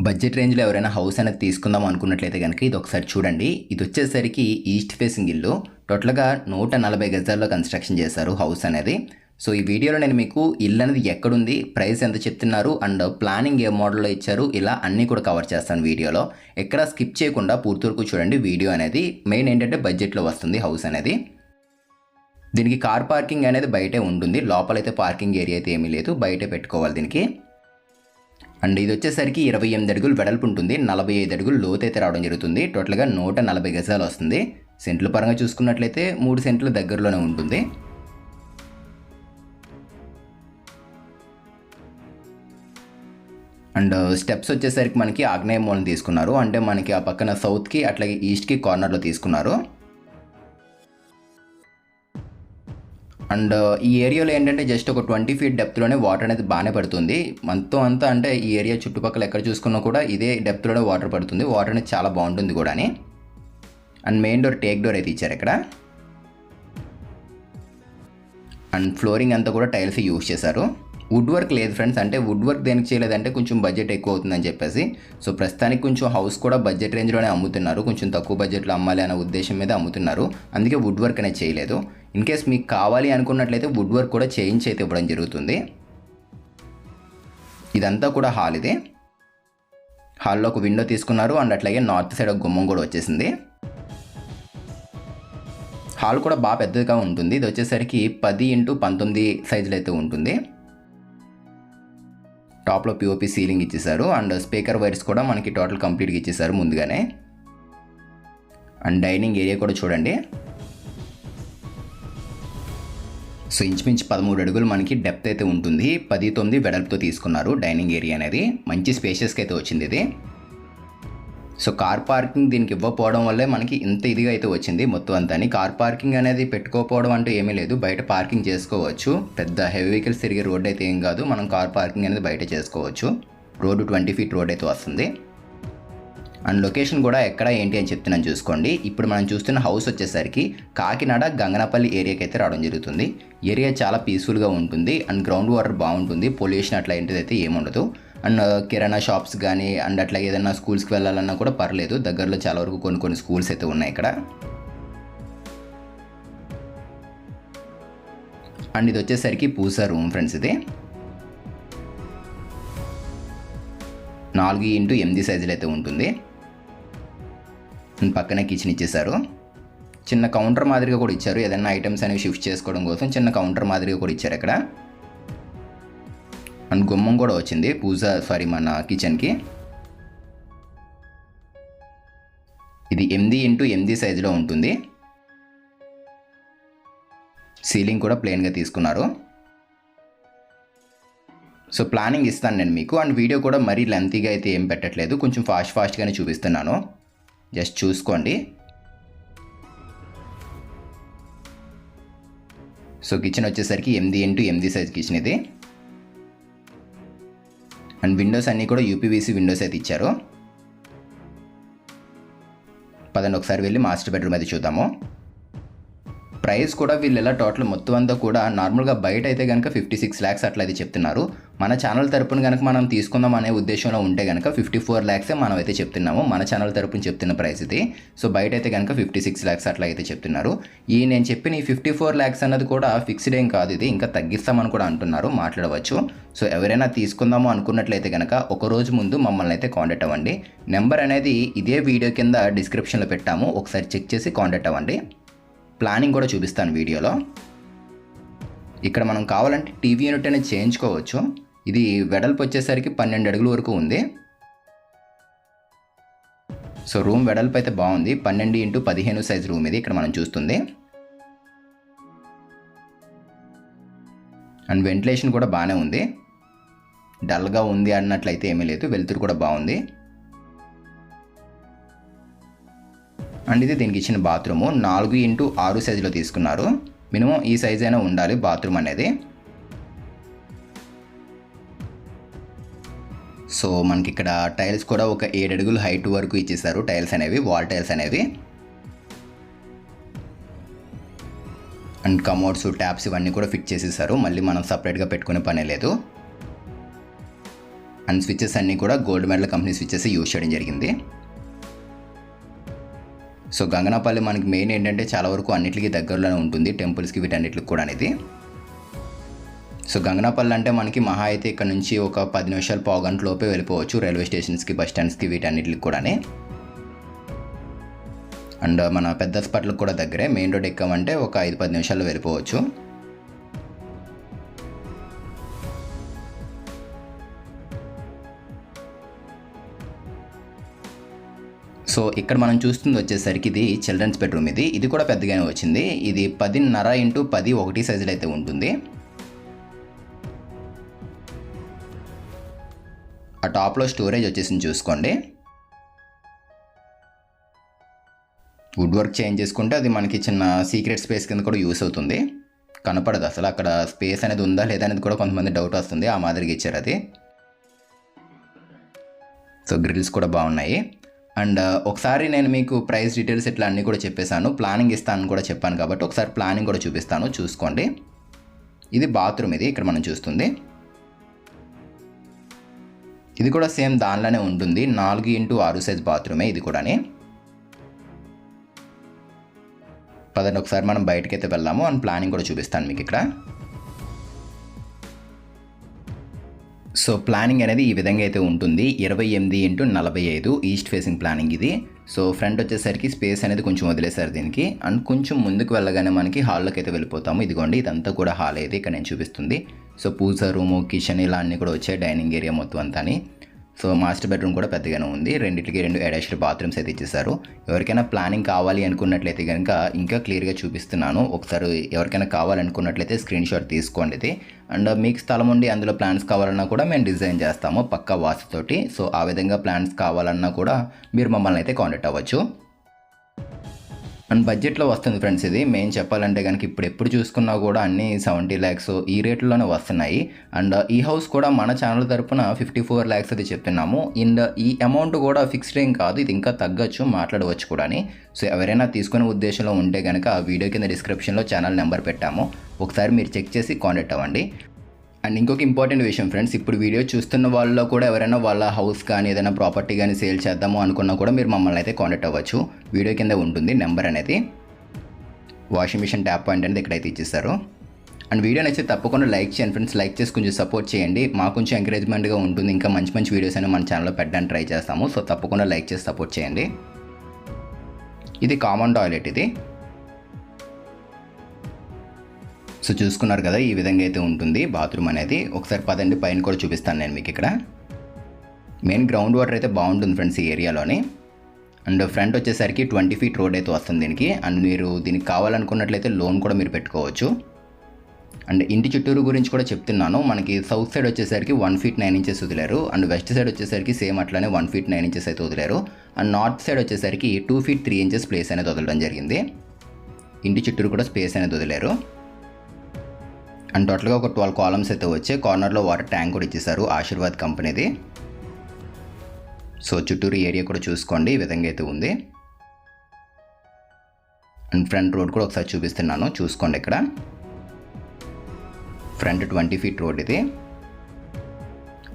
Budget రేంజ్లో ఎవరైనా house అనేది తీసుకుందాం అనుకున్నట్లయితే కనుక ఇది ఒకసారి చూడండి. ఇది వచ్చేసరికి ఈస్ట్ ఫేసింగ్ ఇల్లు. టోటల్గా నూట నలభై గజాల్లో కన్స్ట్రక్షన్ చేశారు హౌస్ అనేది. సో ఈ వీడియోలో నేను మీకు ఇల్లు అనేది ఎక్కడుంది ప్రైస్ ఎంత చెప్తున్నారు అండ్ ప్లానింగ్ ఏ మోడల్లో ఇచ్చారు ఇలా అన్నీ కూడా కవర్ చేస్తాను వీడియోలో. ఎక్కడ స్కిప్ చేయకుండా పూర్తి వరకు చూడండి వీడియో అనేది. మెయిన్ ఏంటంటే బడ్జెట్లో వస్తుంది హౌస్ అనేది. దీనికి కార్ పార్కింగ్ అనేది బయటే ఉంటుంది. లోపలైతే పార్కింగ్ ఏరియా అయితే ఏమీ లేదు. బయటే పెట్టుకోవాలి దీనికి. అండ్ ఇది వచ్చేసరికి ఇరవై ఎనిమిది అడుగులు వెడల్పు ఉంటుంది. నలభై ఐదు అడుగులు లోతు అయితే రావడం జరుగుతుంది. టోటల్గా నూట నలభై గజాలు వస్తుంది. సెంట్ల పరంగా చూసుకున్నట్లయితే మూడు సెంట్ల దగ్గరలోనే ఉంటుంది. అండ్ స్టెప్స్ వచ్చేసరికి మనకి ఆగ్నేయ మూలం తీసుకున్నారు. అంటే మనకి ఆ పక్కన సౌత్కి అట్లాగే ఈస్ట్కి కార్నర్లో తీసుకున్నారు. అండ్ ఈ ఏరియాలో ఏంటంటే జస్ట్ ఒక ట్వంటీ ఫీట్ డెప్త్లోనే వాటర్ అనేది బాగానే పడుతుంది. మొత్తం అంతా అంటే ఈ ఏరియా చుట్టుపక్కల ఎక్కడ చూసుకున్నా కూడా ఇదే డెప్త్లోనే వాటర్ పడుతుంది. వాటర్ అనేది చాలా బాగుంటుంది కూడా and main door teak door అయితే ఇచ్చారు ఇక్కడ. అండ్ ఫ్లోరింగ్ అంతా కూడా టైల్స్ యూస్ చేశారు. వుడ్ వర్క్ లేదు ఫ్రెండ్స్ అంటే వుడ్ వర్క్ దేనికి చేయలేదంటే కొంచెం బడ్జెట్ ఎక్కువ అవుతుందని చెప్పేసి. సో ప్రస్తుతానికి కొంచెం హౌస్ కూడా బడ్జెట్ రేంజ్లోనే అమ్ముతున్నారు. కొంచెం తక్కువ బడ్జెట్లో అమ్మాలి అనే ఉద్దేశం మీద అమ్ముతున్నారు. అందుకే వుడ్ వర్క్ అనేది చేయలేదు. ఇన్ కేస్ మీకు కావాలి అనుకున్నట్లయితే వుడ్ వర్క్ కూడా చేయించి అయితే ఇవ్వడం జరుగుతుంది. ఇదంతా కూడా హాల్ ఇది. హాల్లో ఒక విండో తీసుకున్నారు. అండ్ అట్లాగే నార్త్ సైడ్ ఒక గుమ్మం కూడా వచ్చేసింది. హాల్ కూడా బాగా పెద్దదిగా ఉంటుంది. ఇది వచ్చేసరికి పది ఇంటూ పంతొమ్మిది సైజులో అయితే ఉంటుంది. టాప్లో పిఓపి సీలింగ్ ఇచ్చేసారు అండ్ స్పీకర్ వైర్స్ కూడా మనకి టోటల్ కంప్లీట్గా ఇచ్చేసారు ముందుగానే. అండ్ డైనింగ్ ఏరియా కూడా చూడండి. సో ఇంచుమించు పదమూడు అడుగులు మనకి డెప్త్ అయితే ఉంటుంది. పది తొమ్మిది వెడల్పుతో తీసుకున్నారు డైనింగ్ ఏరియా అనేది. మంచి స్పేషియస్కి అయితే వచ్చింది ఇది. సో కార్ పార్కింగ్ దీనికి ఇవ్వకపోవడం వల్లే మనకి ఇంత ఇదిగా అయితే వచ్చింది మొత్తం అంతా. కార్ పార్కింగ్ అనేది పెట్టుకోకపోవడం అంటూ ఏమీ లేదు. బయట పార్కింగ్ చేసుకోవచ్చు. పెద్ద హెవీ వెహికల్స్ తిరిగే రోడ్ అయితే ఏం కాదు. మనం కార్ పార్కింగ్ అనేది బయట చేసుకోవచ్చు. రోడ్డు ట్వంటీ ఫీట్ రోడ్ అయితే వస్తుంది. అండ్ లొకేషన్ కూడా ఎక్కడ ఏంటి అని చెప్తున్నాను చూసుకోండి. ఇప్పుడు మనం చూస్తున్న హౌస్ వచ్చేసరికి కాకినాడ గంగనపల్లి ఏరియాకి అయితే రావడం జరుగుతుంది. ఏరియా చాలా పీస్ఫుల్గా ఉంటుంది. అండ్ గ్రౌండ్ వాటర్ బాగుంటుంది. పొల్యూషన్ అట్లా ఏంటిది అయితే ఏముండదు. అండ్ uh, కిరాణా షాప్స్ కానీ అండ్ అట్లా ఏదైనా స్కూల్స్కి వెళ్ళాలన్నా కూడా పర్లేదు. దగ్గరలో చాలా వరకు కొన్ని కొన్ని స్కూల్స్ అయితే ఉన్నాయి ఇక్కడ. అండ్ ఇది వచ్చేసరికి పూసా రూమ్ ఫ్రెండ్స్ ఇది. నాలుగు ఇంటూ ఎనిమిది సైజులు అయితే ఉంటుంది. పక్కనే కిచెన్ ఇచ్చేసారు చిన్న కౌంటర్ మాదిరిగా కూడా ఇచ్చారు. ఏదైనా ఐటమ్స్ అనేవి షిఫ్ట్ చేసుకోవడం కోసం చిన్న కౌంటర్ మాదిరిగా కూడా ఇచ్చారు ఇక్కడ. అండ్ గుమ్మం కూడా వచ్చింది. పూజ సారీ మన కిచెన్కి. ఇది ఎనిమిది ఇంటూ ఎనిమిది సైజులో ఉంటుంది. సీలింగ్ కూడా ప్లెయిన్గా తీసుకున్నారు. సో ప్లానింగ్ ఇస్తాను నేను మీకు. అండ్ వీడియో కూడా మరీ లెంతీగా అయితే ఏం పెట్టట్లేదు. కొంచెం ఫాస్ట్ ఫాస్ట్గానే చూపిస్తున్నాను. జస్ట్ చూసుకోండి. సో కిచెన్ వచ్చేసరికి ఎనిమిది ఇంటూ ఎనిమిది సైజ్ కిచెన్ ఇది. అండ్ విండోస్ అన్నీ కూడా యూపీవీసీ విండోస్ అయితే ఇచ్చారు. పదండి ఒకసారి వెళ్ళి మాస్టర్ బెడ్రూమ్ అయితే చూద్దాము. ప్రైస్ కూడా వీళ్ళు ఎలా టోటల్ మొత్తం అంతా కూడా నార్మల్గా బయట అయితే కనుక ఫిఫ్టీ సిక్స్ ల్యాక్స్ అట్లా అయితే చెప్తున్నారు. మన ఛానల్ తరపున కనుక మనం తీసుకుందాం అనే ఉద్దేశంలో ఉంటే కనుక ఫిఫ్టీ ఫోర్ ల్యాక్సే మనం అయితే చెప్తున్నాము మన ఛానల్ తరపున చెప్తున్న ప్రైస్ ఇది. సో బయట అయితే కనుక ఫిఫ్టీ సిక్స్ ల్యాక్స్ అట్లా అయితే చెప్తున్నారు. ఈ నేను చెప్పిన ఈ ఫిఫ్టీ ఫోర్ ల్యాక్స్ అన్నది కూడా ఫిక్స్డ్ ఏం కాదు ఇది. ఇంకా తగ్గిస్తామని కూడా అంటున్నారు మాట్లాడవచ్చు. సో ఎవరైనా తీసుకుందాము అనుకున్నట్లయితే కనుక ఒక రోజు ముందు మమ్మల్ని అయితే కాంటాక్ట్ అవ్వండి. నెంబర్ అనేది ఇదే వీడియో కింద డిస్క్రిప్షన్లో పెట్టాము. ఒకసారి చెక్ చేసి కాంటాక్ట్ అవ్వండి. ప్లానింగ్ కూడా చూపిస్తాను వీడియోలో. ఇక్కడ మనం కావాలంటే టీవీ యూనిట్ అనేది చేయించుకోవచ్చు. ఇది వెడల్పు వచ్చేసరికి పన్నెండు అడుగుల వరకు ఉంది. సో రూమ్ వెడల్పు అయితే బాగుంది. పన్నెండు ఇంటూ పదిహేను సైజ్ రూమ్ ఇది ఇక్కడ మనం చూస్తుంది. అండ్ వెంటిలేషన్ కూడా బాగానే ఉంది. డల్గా ఉంది అన్నట్లయితే ఏమీ లేదు. వెలుతురు కూడా బాగుంది. అండ్ ఇది దీనికి ఇచ్చిన బాత్రూము. నాలుగు ఇంటూ ఆరు సైజులో తీసుకున్నారు. మినిమం ఈ సైజ్ అయినా ఉండాలి బాత్రూమ్ అనేది. సో మనకి ఇక్కడ టైల్స్ కూడా ఒక ఏడు అడుగులు హైట్ వరకు ఇచ్చేసారు. టైల్స్ అనేవి వాల్ టైల్స్ అనేవి. అండ్ కమోడ్స్ ట్యాప్స్ ఇవన్నీ కూడా ఫిట్ చేసేసారు. మళ్ళీ మనం సపరేట్గా పెట్టుకునే పనే లేదు. అండ్ స్విచ్చెస్ అన్నీ కూడా gold medal company switches use చేయడం జరిగింది. సో గంగనపల్లి మనకి మెయిన్ ఏంటంటే చాలా వరకు అన్నిటికీ దగ్గరలోనే ఉంటుంది టెంపుల్స్కి వీటన్నిటికి కూడా అనేది. సో గంగనాపల్లి అంటే మనకి మహా అయితే ఇక్కడ నుంచి ఒక పది నిమిషాలు పావు లోపే వెళ్ళిపోవచ్చు రైల్వే స్టేషన్స్కి బస్ స్టాండ్స్కి వీటన్నిటికి కూడానే. అండ్ మన పెద్ద హాస్పిటల్కి కూడా దగ్గరే మెయిన్ రోడ్ ఎక్కామంటే ఒక ఐదు పది నిమిషాల్లో వెళ్ళిపోవచ్చు. సో ఇక్కడ మనం చూస్తుంది వచ్చేసరికి ఇది చిల్డ్రన్స్ బెడ్రూమ్ ఇది. ఇది కూడా పెద్దగానే వచ్చింది. ఇది పదిన్నర ఇంటూ పది ఒకటి సైజులో అయితే ఉంటుంది. ఆ టాప్లో స్టోరేజ్ వచ్చేసింది చూసుకోండి. వుడ్ వర్క్ చేంజ్ చేసుకుంటే అది మనకి చిన్న సీక్రెట్ స్పేస్ కింద కూడా యూస్ అవుతుంది. కనపడదు అసలు అక్కడ స్పేస్ అనేది ఉందా లేదా అనేది కూడా కొంతమంది డౌట్ వస్తుంది. ఆ మాదిరిగా ఇచ్చారు అది. సో గ్రిల్స్ కూడా బాగున్నాయి. అండ్ uh, ఒకసారి నేను మీకు ప్రైస్ డీటెయిల్స్ ఇట్లా అన్నీ కూడా చెప్పేశాను. ప్లానింగ్ ఇస్తాను కూడా చెప్పాను కాబట్టి ఒకసారి ప్లానింగ్ కూడా చూపిస్తాను. చూసుకోండి. ఇది బాత్రూమ్ ఇది ఇక్కడ మనం చూస్తుంది. ఇది కూడా సేమ్ దానిలోనే ఉంటుంది. నాలుగు ఇంటూ ఆరు సైజ్ బాత్రూమే ఇది కూడాని. పదండి ఒకసారి మనం బయటకైతే వెళ్దాము. అండ్ ప్లానింగ్ కూడా చూపిస్తాను మీకు ఇక్కడ. సో ప్లానింగ్ అనేది ఈ విధంగా అయితే ఉంటుంది. ఇరవై ఎనిమిది ఇంటూ నలభై ఐదు ఈస్ట్ ఫేసింగ్ ప్లానింగ్ ఇది. సో ఫ్రంట్ వచ్చేసరికి స్పేస్ అనేది కొంచెం వదిలేశారు దీనికి. అండ్ కొంచెం ముందుకు వెళ్ళగానే మనకి హాల్లోకి అయితే వెళ్ళిపోతాము. ఇదిగోండి ఇదంతా కూడా హాల్ అయితే ఇక్కడ నేను చూపిస్తుంది. సో పూజ రూము కిచెన్ ఇలా అన్నీ కూడా వచ్చాయి డైనింగ్ ఏరియా మొత్తం అంతాని. సో మాస్టర్ బెడ్రూమ్ కూడా పెద్దగానే ఉంది. రెండింటికి రెండు అటాచ్డ్ బాత్రూమ్స్ అయితే ఇచ్చేసారు ఎవరికైనా ప్లానింగ్ కావాలి అనుకున్నట్లయితే కనుక ఇంకా క్లియర్గా చూపిస్తున్నాను. ఒకసారి ఎవరికైనా కావాలనుకున్నట్లయితే స్క్రీన్ షాట్ తీసుకోండి ఇది. అండ్ మీకు స్థలం ఉండి అందులో ప్లాన్స్ కావాలన్నా కూడా మేము డిజైన్ చేస్తాము పక్కా వాసుతోటి. సో ఆ విధంగా ప్లాన్స్ కావాలన్నా కూడా మీరు మమ్మల్ని అయితే కాంటాక్ట్ అవ్వచ్చు. అండ్ బడ్జెట్లో వస్తుంది ఫ్రెండ్స్ ఇది. మెయిన్ చెప్పాలంటే కనుక ఇప్పుడు ఎప్పుడు చూసుకున్నా కూడా అన్ని సెవెంటీ ల్యాక్స్ ఈ రేట్లోనే వస్తున్నాయి. అండ్ uh, ఈ హౌస్ కూడా మన ఛానల్ తరపున ఫిఫ్టీ ఫోర్ ల్యాక్స్ అది చెప్తున్నాము. అండ్ uh, ఈ అమౌంట్ కూడా ఫిక్స్డ్ ఏం కాదు. ఇది ఇంకా తగ్గచ్చు మాట్లాడవచ్చు కూడా సో ఎవరైనా తీసుకునే ఉద్దేశంలో ఉంటే కనుక ఆ వీడియో కింద డిస్క్రిప్షన్లో ఛానల్ నెంబర్ పెట్టాము. ఒకసారి మీరు చెక్ చేసి కాంటాక్ట్ అవ్వండి. అండ్ ఇంకొక ఇంపార్టెంట్ విషయం ఫ్రెండ్స్ ఇప్పుడు వీడియో చూస్తున్న వాళ్ళలో కూడా ఎవరైనా వాళ్ళ హౌస్ కానీ ఏదైనా ప్రాపర్టీ కానీ సేల్ చేద్దాము అనుకున్నా కూడా మీరు మమ్మల్ని అయితే కాంటాక్ట్ అవ్వచ్చు. వీడియో కింద ఉంటుంది నెంబర్ అనేది. వాషింగ్ మిషన్ ట్యాప్ పాయింట్ అనేది ఇక్కడైతే ఇచ్చేస్తారు అండ్ వీడియో నచ్చితే తప్పకుండా లైక్ చేయండి ఫ్రెండ్స్. లైక్ చేసి కొంచెం సపోర్ట్ చేయండి. మాకు కొంచెం ఎంకరేజ్మెంట్గా ఉంటుంది. ఇంకా మంచి మంచి వీడియోస్ అయినా మన ఛానల్లో పెట్టడానికి ట్రై చేస్తాము. సో తప్పకుండా లైక్ చేసి సపోర్ట్ చేయండి. ఇది కామన్ టాయిలెట్ ఇది. సో చూసుకున్నారు కదా ఈ విధంగా అయితే ఉంటుంది. బాత్రూమ్ అనేది. ఒకసారి పదండి పైన కూడా చూపిస్తాను నేను మీకు ఇక్కడ. మెయిన్ గ్రౌండ్ వాటర్ అయితే బాగుంటుంది ఫ్రెండ్స్ ఈ ఏరియాలోని. అండ్ ఫ్రంట్ వచ్చేసరికి ట్వంటీ ఫీట్ రోడ్ అయితే వస్తుంది దీనికి. అండ్ మీరు దీనికి కావాలనుకున్నట్లయితే లోన్ కూడా మీరు పెట్టుకోవచ్చు. అండ్ ఇంటి చుట్టూరు గురించి కూడా చెప్తున్నాను. మనకి సౌత్ సైడ్ వచ్చేసరికి వన్ ఫీట్ నైన్ ఇంచెస్ వదిలేరు. అండ్ వెస్ట్ సైడ్ వచ్చేసరికి సేమ్ అట్లానే వన్ ఫీట్ నైన్ ఇంచెస్ అయితే వదిలేరు. అండ్ నార్త్ సైడ్ వచ్చేసరికి two feet three inches place అనేది వదలడం జరిగింది. ఇంటి చుట్టూరు కూడా స్పేస్ అనేది వదిలేరు. అండ్ టోటల్గా ఒక ట్వెల్వ్ కాలమ్స్ అయితే వచ్చాయి కార్నర్లో వాటర్ ట్యాంక్ కూడా ఇచ్చేసారు ఆశీర్వాద్ కంపెనీది. సో చుట్టూరు ఏరియా కూడా చూసుకోండి ఈ విధంగా అయితే ఉంది. అండ్ ఫ్రంట్ రోడ్ కూడా ఒకసారి చూపిస్తున్నాను చూసుకోండి ఇక్కడ. ఫ్రంట్ ట్వంటీ ఫీట్ రోడ్ ఇది.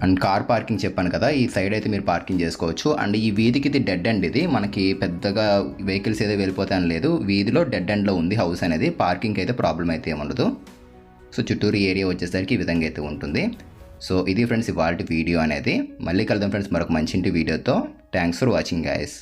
అండ్ కార్ పార్కింగ్ చెప్పాను కదా ఈ సైడ్ అయితే మీరు పార్కింగ్ చేసుకోవచ్చు. అండ్ ఈ వీధికి ఇది డెడ్ ఎండ్ ఇది. మనకి పెద్దగా వెహికల్స్ ఏదో వెళ్ళిపోతాను లేదు. వీధిలో డెడ్ ఎండ్లో ఉంది హౌస్ అనేది. పార్కింగ్ అయితే ప్రాబ్లం అయితే ఏముండదు సో చుట్టూరు ఏరియా వచ్చేసరికి ఈ విధంగా అయితే ఉంటుంది. సో ఇది ఫ్రెండ్స్ ఇవాళ వీడియో అనేది. మళ్ళీ కలుద్దాం ఫ్రెండ్స్ మరొక మంచి ఇంటి వీడియోతో. Thanks for watching guys